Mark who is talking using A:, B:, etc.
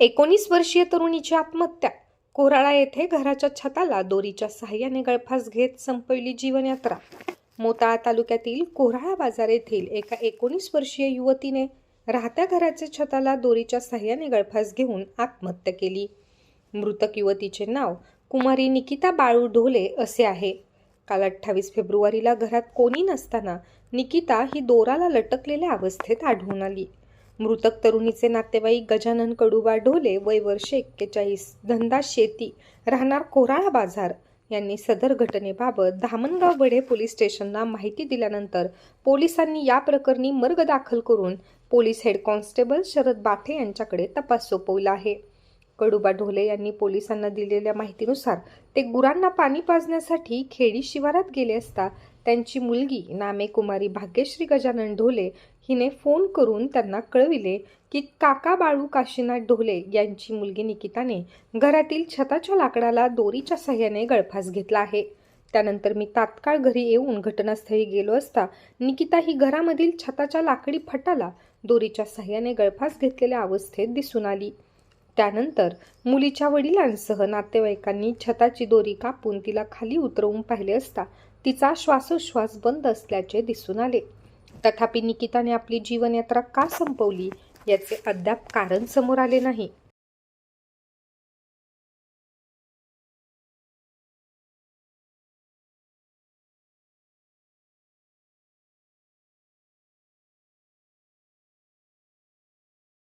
A: एकोणीस वर्षीय तरुणीची आत्महत्या. कोराळा येथे घराच्या छताला दोरीच्या सहाय्याने गळफास घेत संपविली जीवनयात्रा. मोताळा तालुक्यातील कोराळा बाजार येथील एका एकोणीस वर्षीय युवतीने राहत्या घराच्या छताला दोरीच्या सहाय्याने गळफास घेऊन आत्महत्या केली. मृतक युवतीचे नाव कुमारी निकिता बाळू ढोले असे आहे. काल अठ्ठावीस फेब्रुवारीला घरात कोणी नसताना निकिता ही दोराला लटकलेल्या अवस्थेत आढळून आली. मृतक तरुणीचे नातेवाईक गजानन कडुबा ढोले वय वर्ष एक्केचाळीस धंदा शेती राहणार कोराळा बाजार यांनी सदर घटनेबाबत धामणगाव बढे पोलीस स्टेशनला माहिती दिल्यानंतर पोलिसांनी या प्रकरणी मर्ग दाखल करून police head constable Sharad Bathe यांच्याकडे तपास सोपवला आहे. कडुबा ढोले यांनी पोलिसांना दिलेल्या माहितीनुसार ते गुरांना पाणी पाजण्यासाठी खेडी शिवारात गेले असता त्यांची मुलगी नामे कुमारी भाग्यश्री गजानन ढोले हिने फोन करून त्यांना कळविले की काका बाळू काशीनाथ ढोले यांची मुलगी निकिताने घरातील छताच्या लाकडाला दोरीच्या सहाय्याने गळफास घेतला आहे. त्यानंतर मी तात्काळ घरी येऊन घटनास्थळी गेलो असता निकिता ही घरामधील छताच्या लाकडी फटाला दोरीच्या सहाय्याने गळफास घेतलेल्या अवस्थेत दिसून आली. त्यानंतर मुलीच्या वडिलांसह नातेवाईकांनी छताची दोरी कापून तिला खाली उतरवून पाहिले असता तिचा श्वासोश्वास बंद असल्याचे दिसून आले. तथापि निकिताने आपली जीवनयात्रा का संपवली याचे अद्याप कारण समोर आले नाही.